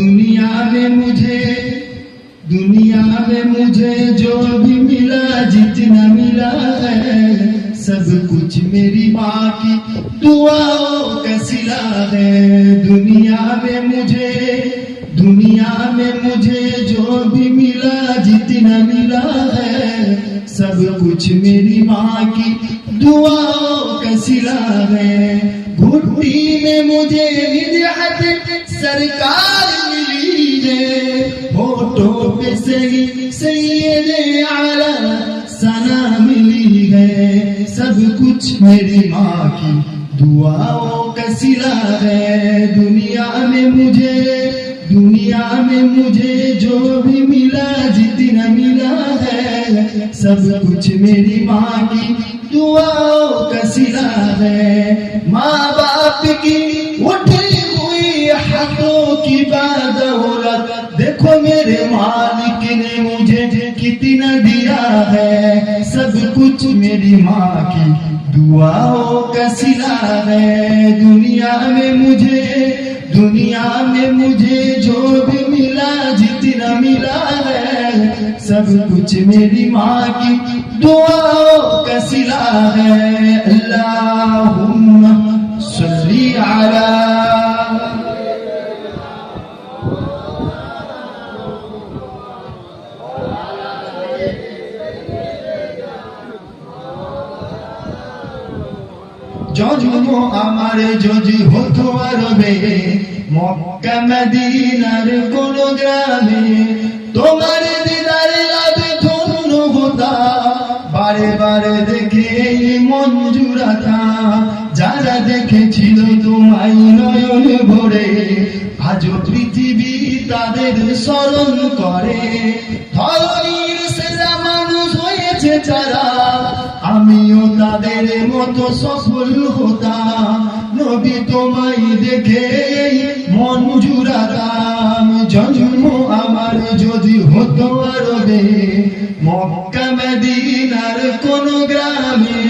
دنیا میں مجھے، دنیا میں مجھے جو بھی ملا، جتنا ملا ہے، سب کچھ میری ماں کی دعاوں کا سلا ہے۔ دنیا میں مجھے، دنیا میں مجھے جو بھی ملا، جتنا ملا ہے، سب کچھ میری ماں کی دعاوں کا سلا ہے۔ بھٹی میں مجھے ندرت سرکار ملی ہے۔ ہوٹوں پہ صحیح سید عالم سنا ملی ہے۔ سب کچھ میری ماں کی دعاوں کا سلا ہے۔ دنیا میں مجھے دنیا میں مجھے جو بھی ملا، جتنا ملا ہے۔ سب کچھ میری ماں کی دعاوں کا سلا ہے۔ ماں کی دولت دیکھو میرے مالک نے مجھے کتنا دیا ہے۔ سب کچھ میری ماں کی دعاوں کا سلا ہے۔ دنیا میں مجھے، دنیا میں مجھے جو بھی ملا، جتنا ملا ہے۔ سب کچھ میری ماں کی دعاوں کا سلا ہے۔ اللہ জন্ম আমার যদি হতো আরবে, মক্কা মদিনার কোন গ্রামে, তোমার দিদার লাভে ধন্য হতা। বারে বারে দেখে মন যারা দেখেছিল তোমায় নয়ন ভরে, আজ পৃথিবী তাদের স্মরণ করে। ধরনীর সেরা মানুষ হয়েছে যারা তাদের মতো সফল হতা। নবী তোমায় দেখে মন জুড়াতাম। জন্ম আমার যদি হতো আরবে, মক্কা, মদিনার কোন গ্রামে